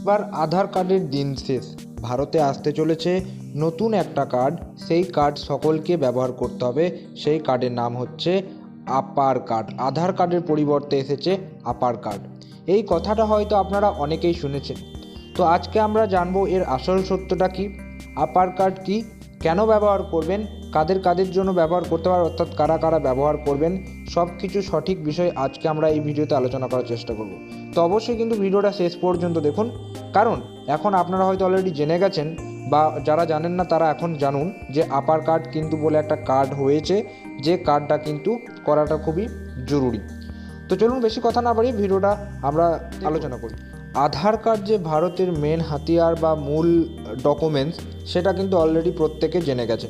এবার আধার কার্ডের দিন শেষ। ভারতে আসতে চলেছে নতুন একটা কার্ড। সেই কার্ড সকলকে ব্যবহার করতে হবে। সেই কার্ডের নাম হচ্ছে আপার কার্ড। আধার কার্ডের পরিবর্তে এসেছে আপার কার্ড। এই কথাটা হয়তো আপনারা অনেকেই শুনেছেন। তো আজকে আমরা জানব এর আসল সত্যটা কি? আপার কার্ড কি? কেন ব্যবহার করবেন? কাদের কাদের জন্য ব্যবহার করতে পারে অর্থাৎ কারা কারা ব্যবহার করবেন? সব কিছু সঠিক বিষয় আজকে আমরা এই ভিডিওতে আলোচনা করার চেষ্টা করব। তো অবশ্যই কিন্তু ভিডিওটা শেষ পর্যন্ত দেখুন। কারণ এখন আপনারা হয়তো অলরেডি জেনে গেছেন বা যারা জানেন না তারা এখন জানুন যে আপার কার্ড কিন্তু বলে একটা কার্ড হয়েছে যে কার্ডটা কিন্তু করাটা খুবই জরুরি। তো চলুন বেশি কথা না বাড়িয়ে ভিডিওটা আমরা আলোচনা করি। আধার কার্ড যে ভারতের মেন হাতিয়ার বা মূল ডকুমেন্টস সেটা কিন্তু অলরেডি প্রত্যেকে জেনে গেছে।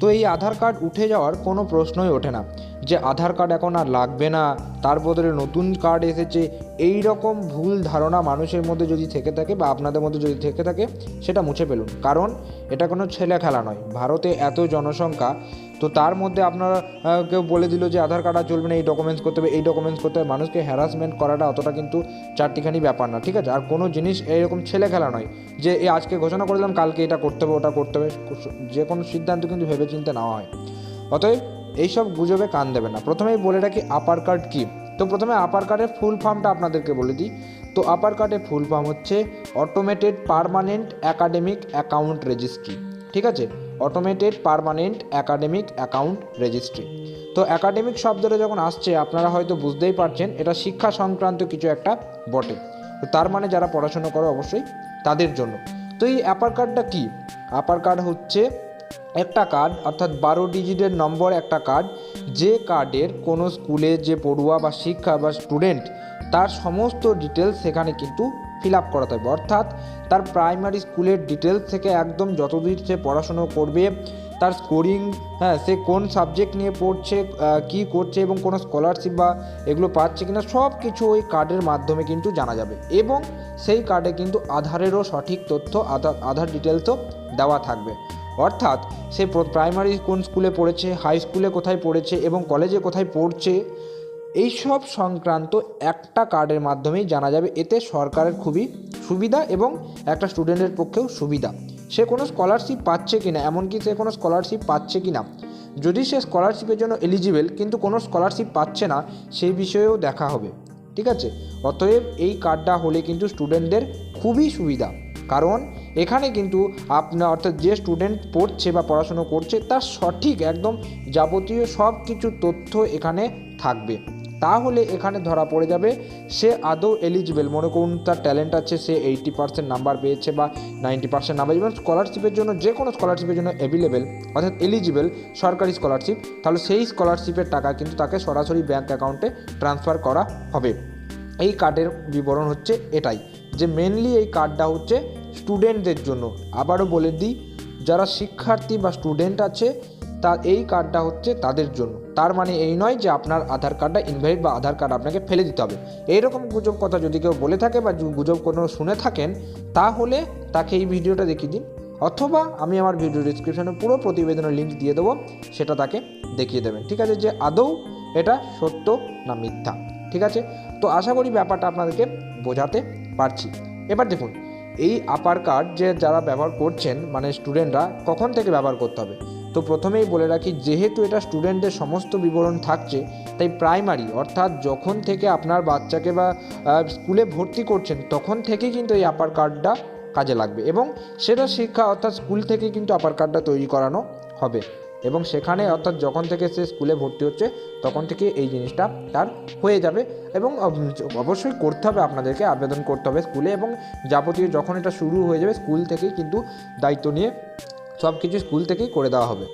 তো এই আধার কার্ড উঠে যাওয়ার কোনো প্রশ্নই ওঠে না যে আধার কার্ড এখন আর লাগবে না তার বদলে নতুন কার্ড এসেছে এই রকম ভুল ধারণা মানুষের মধ্যে যদি থেকে থাকে বা আপনাদের মধ্যে যদি থেকে থাকে, সেটা মুছে ফেলুন। কারণ এটা কোনো ছেলে খেলা নয়। ভারতে এত জনসংখ্যা, তো তার মধ্যে আপনারা কেউ বলে দিল যে আধার কার্ড আর চলবে না, এই ডকুমেন্টস করতে হবে, এই ডকুমেন্টস করতে হবে। মানুষকে হ্যারাসমেন্ট করাটা অতটা কিন্তু চারটিখানি ব্যাপার না, ঠিক আছে? আর কোনো জিনিস এইরকম ছেলে খেলা নয় যে এই আজকে ঘোষণা করে দিলাম, কালকে এটা করতে হবে, ওটা করতে হবে। যে কোনো সিদ্ধান্ত কিন্তু ভেবে ভেবেচিন্তে নেওয়া হয়। অতএব এইসব গুজবে কান দেবে না। প্রথমেই বলে রাখি আপার কার্ড কী? তো প্রথমে আপার কার্ডের ফুল ফর্মটা আপনাদেরকে বলে দিই। তো আপার কার্ডের ফুল ফর্ম হচ্ছে automated permanent academic account registry ঠিক আছে? Automated permanent academic account registry তো অ্যাকাডেমিক শব্দটা যখন আসছে, আপনারা হয়তো বুঝতেই পারছেন, এটা শিক্ষা সংক্রান্ত কিছু একটা বটে। তো তার মানে যারা পড়াশোনা করে, অবশ্যই তাদের জন্য। তো এই অ্যাপার কার্ডটা কী? আপার কার্ড হচ্ছে একটা কার্ড অর্থাৎ বারো ডিজিটের নম্বর একটা কার্ড যে কার্ডের কোনো স্কুলে যে পড়ুয়া বা শিক্ষা বা স্টুডেন্ট তার সমস্ত ডিটেলস সেখানে কিন্তু ফিল আপ করাতে হবে। অর্থাৎ তার প্রাইমারি স্কুলের ডিটেলস থেকে একদম যতদূর সে পড়াশুনো করবে, তার স্কোরিং হ্যাঁ সে কোন সাবজেক্ট নিয়ে পড়ছে কি করছে এবং কোনো স্কলারশিপ বা এগুলো পাচ্ছে কিনা সব কিছু ওই কার্ডের মাধ্যমে কিন্তু জানা যাবে। এবং সেই কার্ডে কিন্তু আধারেরও সঠিক তথ্য আধার আধার ডিটেলসও দেওয়া থাকবে। অর্থাৎ সে প্রাইমারি কোন স্কুলে পড়েছে হাই স্কুলে কোথায় পড়েছে এবং কলেজে কোথায় পড়ছে, এইসব সংক্রান্ত একটা কার্ডের মাধ্যমেই জানা যাবে। এতে সরকারের খুবই সুবিধা এবং একটা স্টুডেন্টের পক্ষেও সুবিধা। সে কোনো স্কলারশিপ পাচ্ছে কি না এমনকি সে কোনো স্কলারশিপ পাচ্ছে কি না যদি সে স্কলারশিপের জন্য এলিজিবল কিন্তু কোনো স্কলারশিপ পাচ্ছে না, সেই বিষয়েও দেখা হবে। ঠিক আছে? অতএব এই কার্ডটা হলে কিন্তু স্টুডেন্টদের খুবই সুবিধা। কারণ এখানে কিন্তু আপনার অর্থাৎ যে স্টুডেন্ট পড়ছে বা পড়াশুনো করছে, তার সঠিক একদম যাবতীয় সব কিছু তথ্য এখানে থাকবে। তাহলে এখানে ধরা পড়ে যাবে, সে আদৌ এলিজিবল মনে করুন তার ট্যালেন্ট আছে, সে এইটি পার্সেন্ট নাম্বার পেয়েছে বা নাইনটি পার্সেন্ট নাম্বার যেমন স্কলারশিপের জন্য, যে কোনো স্কলারশিপের জন্য অ্যাভেলেবেল অর্থাৎ এলিজিবেল সরকারি স্কলারশিপ তাহলে সেই স্কলারশিপের টাকা কিন্তু তাকে সরাসরি ব্যাঙ্ক অ্যাকাউন্টে ট্রান্সফার করা হবে। এই কার্ডের বিবরণ হচ্ছে এটাই, যে মেনলি এই কার্ডটা হচ্ছে স্টুডেন্টদের জন্য। আবারও বলে দিই, যারা শিক্ষার্থী বা স্টুডেন্ট আছে তা এই কার্ডটা হচ্ছে তাদের জন্য। তার মানে এই নয় যে আপনার আধার কার্ডটা ইনভ্যালিড বা আধার কার্ড আপনাকে ফেলে দিতে হবে। এইরকম গুজব কথা যদি কেউ বলে থাকে বা গুজব কোনো শুনে থাকেন, তাহলে তাকে এই ভিডিওটা দেখিয়ে দিন। অথবা আমি আমার ভিডিও ডিসক্রিপশনে পুরো প্রতিবেদনের লিঙ্ক দিয়ে দেবো, সেটা তাকে দেখিয়ে দেবেন। ঠিক আছে, যে আদৌ এটা সত্য না মিথ্যা। ঠিক আছে? তো আশা করি ব্যাপারটা আপনাদেরকে বোঝাতে পারছি। এবার দেখুন এই আপার কার্ড যে যারা ব্যবহার করছেন মানে স্টুডেন্টরা কখন থেকে ব্যবহার করতে হবে? তো প্রথমেই বলে রাখি, যেহেতু এটা স্টুডেন্টদের সমস্ত বিবরণ থাকছে, তাই প্রাইমারি অর্থাৎ যখন থেকে আপনার বাচ্চাকে বা স্কুলে ভর্তি করছেন, তখন থেকেই কিন্তু এই আপার কার্ডটা কাজে লাগবে এবং সেটা শিক্ষা অর্থাৎ স্কুল থেকে কিন্তু আপার কার্ডটা তৈরি করানো হবে। এবং সেখানে অর্থাৎ যখন থেকে সে স্কুলে ভর্তি হচ্ছে, তখন থেকে এই জিনিসটা তার হয়ে যাবে এবং অবশ্যই করতে হবে আপনাদেরকে, আবেদন করতে হবে স্কুলে এবং যাবতীয় যখন এটা শুরু হয়ে যাবে, স্কুল থেকেই কিন্তু দায়িত্ব নিয়ে সব কিছু স্কুল থেকেই করে দেওয়া হবে।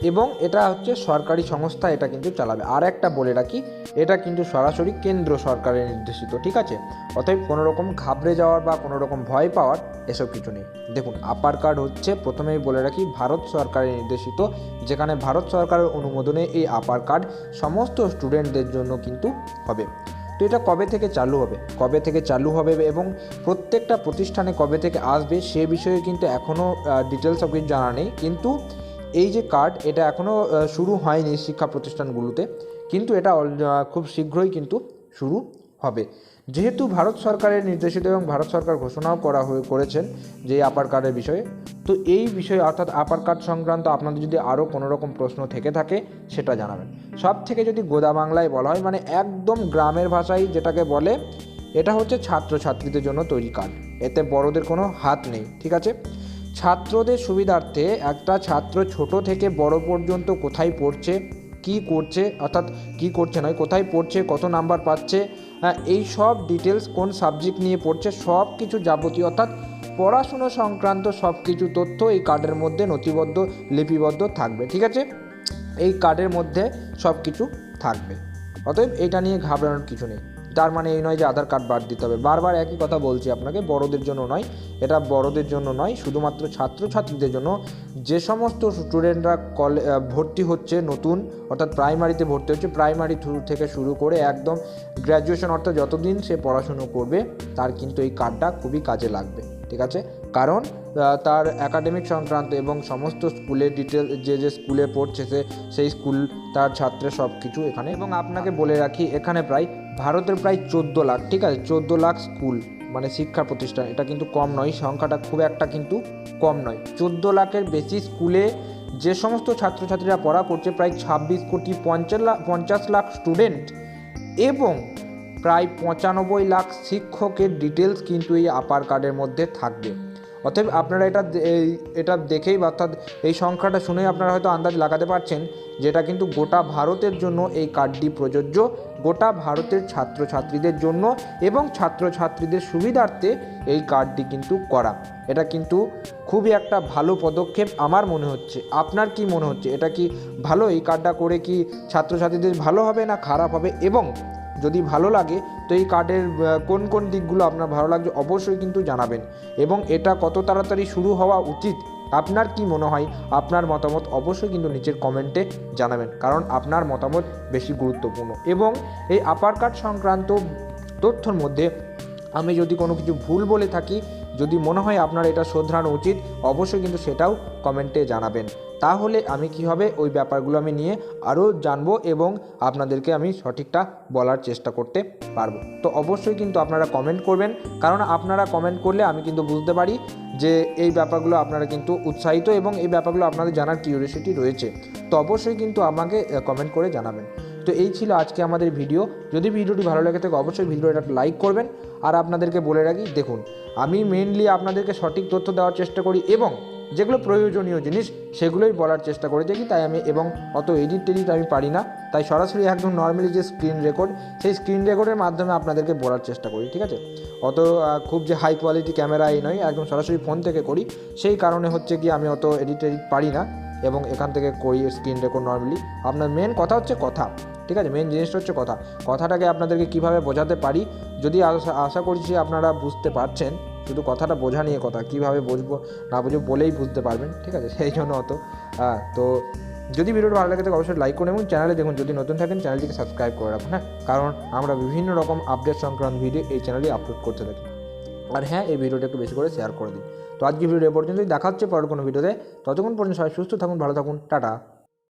এবং এটা হচ্ছে সরকারি সংস্থা, এটা কিন্তু চালাবে। আর একটা বলে রাখি, এটা কিন্তু সরাসরি কেন্দ্র সরকারের নির্দেশিত, ঠিক আছে? অতএব কোনো রকম ঘাবড়ে যাওয়ার বা কোনো রকম ভয় পাওয়ার এসব কিছু নেই। দেখুন আপার কার্ড হচ্ছে, প্রথমেই বলে রাখি, ভারত সরকারের নির্দেশিত, যেখানে ভারত সরকারের অনুমোদনে এই আপার কার্ড সমস্ত স্টুডেন্টদের জন্য কিন্তু হবে। তো এটা কবে থেকে চালু হবে? কবে থেকে চালু হবে এবং প্রত্যেকটা প্রতিষ্ঠানে কবে থেকে আসবে সে বিষয়ে কিন্তু এখনও ডিটেলস সব কিছু জানা নেই। কিন্তু এই যে কার্ড এটা এখনও শুরু হয়নি শিক্ষা প্রতিষ্ঠানগুলোতে, কিন্তু এটা খুব শীঘ্রই কিন্তু শুরু হবে। যেহেতু ভারত সরকারের নির্দেশিত এবং ভারত সরকার ঘোষণাও করা হয়ে, করেছেন যে আপার কার্ডের বিষয়ে, তো এই বিষয়ে অর্থাৎ আপার কার্ড সংক্রান্ত আপনাদের যদি আরও কোনো রকম প্রশ্ন থেকে থাকে, সেটা জানাবেন। সব থেকে যদি গোদা বাংলায় বলা হয় মানে একদম গ্রামের ভাষায় যেটাকে বলে, এটা হচ্ছে ছাত্রছাত্রীদের জন্য তৈরি কার্ড এতে বড়দের কোনো হাত নেই, ঠিক আছে? ছাত্রদের সুবিধার্থে একটা ছাত্র ছোট থেকে বড় পর্যন্ত কোথায় পড়ছে, কি করছে, অর্থাৎ কি করছে নয়, কোথায় পড়ছে, কত নাম্বার পাচ্ছে এই সব ডিটেলস কোন সাবজেক্ট নিয়ে পড়ছে, সব কিছু যাবতীয়, অর্থাৎ পড়াশুনো সংক্রান্ত সব কিছু তথ্য এই কার্ডের মধ্যে নথিবদ্ধ, লিপিবদ্ধ থাকবে, ঠিক আছে? এই কার্ডের মধ্যে সব কিছু থাকবে। অতএব এটা নিয়ে ঘাবড়ানোর কিছু নেই। তার মানে এই নয় যে আধার কার্ড বাদ দিতে হবে। বারবার একই কথা বলছি আপনাকে, বড়দের জন্য নয়। এটা বড়দের জন্য নয়, শুধুমাত্র ছাত্রছাত্রীদের জন্য। যে সমস্ত স্টুডেন্টরা কলে ভর্তি হচ্ছে নতুন, অর্থাৎ প্রাইমারিতে ভর্তি হচ্ছে, প্রাইমারি থ্রু থেকে শুরু করে একদম গ্র্যাজুয়েশন, অর্থাৎ যতদিন সে পড়াশুনো করবে, তার কিন্তু এই কার্ডটা খুবই কাজে লাগবে, ঠিক আছে? কারণ তার একাডেমিক সংক্রান্ত এবং সমস্ত স্কুলের ডিটেল যে যে স্কুলে পড়ছে সে, সেই স্কুল, তার ছাত্রের সব কিছু এখানে। এবং আপনাকে বলে রাখি, এখানে প্রায় ভারতের প্রায় চোদ্দ লাখ, ঠিক আছে? চোদ্দ লাখ স্কুল মানে শিক্ষা প্রতিষ্ঠান। এটা কিন্তু কম নয়, সংখ্যাটা খুব একটা কিন্তু কম নয়। চোদ্দ লাখের বেশি স্কুলে যে সমস্ত ছাত্রছাত্রীরা পড়া করছে, প্রায় ছাব্বিশ কোটি পঞ্চাশ লাখ পঞ্চাশ লাখ স্টুডেন্ট এবং প্রায় পঁচানব্বই লাখ শিক্ষকের ডিটেলস কিন্তু এই আপার কার্ডের মধ্যে থাকবে। অতএব আপনারা এটা এটা দেখেই অর্থাৎ এই সংখ্যাটা শুনেই আপনারা হয়তো আন্দাজ লাগাতে পারছেন যেটা কিন্তু গোটা ভারতের জন্য এই কার্ডটি প্রযোজ্য গোটা ভারতের ছাত্রছাত্রীদের জন্য এবং ছাত্রছাত্রীদের সুবিধার্থে এই কার্ডটি কিন্তু করা। এটা কিন্তু খুবই একটা ভালো পদক্ষেপ আমার মনে হচ্ছে। আপনার কি মনে হচ্ছে? এটা কি ভালো? এই কার্ডটা করে কি ছাত্রছাত্রীদের ভালো হবে না খারাপ হবে? এবং যদি ভালো লাগে, তো এই কার্ডের কোন কোন দিকগুলো আপনার ভালো লাগছে অবশ্যই কিন্তু জানাবেন। এবং এটা কত তাড়াতাড়ি শুরু হওয়া উচিত আপনার কি মনে হয়? আপনার মতামত অবশ্যই কিন্তু নিচের কমেন্টে জানাবেন। কারণ আপনার মতামত বেশি গুরুত্বপূর্ণ। এবং এই আপার কার্ড সংক্রান্ত তথ্যর মধ্যে আমি যদি কোনো কিছু ভুল বলে থাকি যদি মনে হয় আপনার এটা শোধরানো উচিত, অবশ্যই কিন্তু সেটাও কমেন্টে জানাবেন। তাহলে আমি কি হবে, ওই ব্যাপারগুলো আমি নিয়ে আরও জানব এবং আপনাদেরকে আমি সঠিকটা বলার চেষ্টা করতে পারব। তো অবশ্যই কিন্তু আপনারা কমেন্ট করবেন, কারণ আপনারা কমেন্ট করলে আমি কিন্তু বুঝতে পারি যে এই ব্যাপারগুলো আপনারা কিন্তু উৎসাহিত এবং এই ব্যাপারগুলো আপনাদের জানার কিউরিয়াসিটি রয়েছে। তো অবশ্যই কিন্তু আমাকে কমেন্ট করে জানাবেন। তো এই ছিল আজকে আমাদের ভিডিও। যদি ভিডিওটি ভালো লেগে থাকে অবশ্যই ভিডিওটা লাইক করবেন। আর আপনাদেরকে বলে রাখি, দেখুন, আমি মেনলি আপনাদেরকে সঠিক তথ্য দেওয়ার চেষ্টা করি এবং যেগুলো প্রয়োজনীয় জিনিস সেগুলোই বলার চেষ্টা করে থাকি। তাই আমি এবং অত এডিট টেডিট আমি পারি না। তাই সরাসরি একদম নর্মালি যে স্ক্রিন রেকর্ড সেই স্ক্রিন রেকর্ডের মাধ্যমে আপনাদেরকে বলার চেষ্টা করি, ঠিক আছে? অত খুব যে হাই কোয়ালিটি ক্যামেরা এই নয়, একদম সরাসরি ফোন থেকে করি। সেই কারণে হচ্ছে কি আমি অত এডিট টেডিট পারি না। এবং এখান থেকে করি স্ক্রিন রেকর্ড নর্মালি আপনার মেন কথা হচ্ছে কথা, ঠিক আছে? মেন জিনিসটা হচ্ছে কথা। কথাটাকে আপনাদেরকে কীভাবে বোঝাতে পারি? যদি আশা করছি আপনারা বুঝতে পারছেন, শুধু কথাটা বোঝা নিয়ে কথা, কীভাবে বুঝব, না বুঝব বলেই বুঝতে পারবেন, ঠিক আছে? সেই জন্য অত। হ্যাঁ তো যদি ভিডিওটা ভালো লাগে থাকে অবশ্যই লাইক করুন এবং চ্যানেলে দেখুন, যদি নতুন থাকেন চ্যানেলটিকে সাবস্ক্রাইব করে রাখুন হ্যাঁ? কারণ আমরা বিভিন্ন রকম আপডেট সংক্রান্ত ভিডিও এই চ্যানেলে আপলোড করতে থাকি। আর হ্যাঁ এই ভিডিওটা একটু বেশি করে শেয়ার করে দিন। তো আজকে ভিডিও পর্যন্তই। দেখা হচ্ছে পরের কোনো ভিডিওতে। ততক্ষণ পর্যন্ত সবাই সুস্থ থাকুন, ভালো থাকুন। টাটা।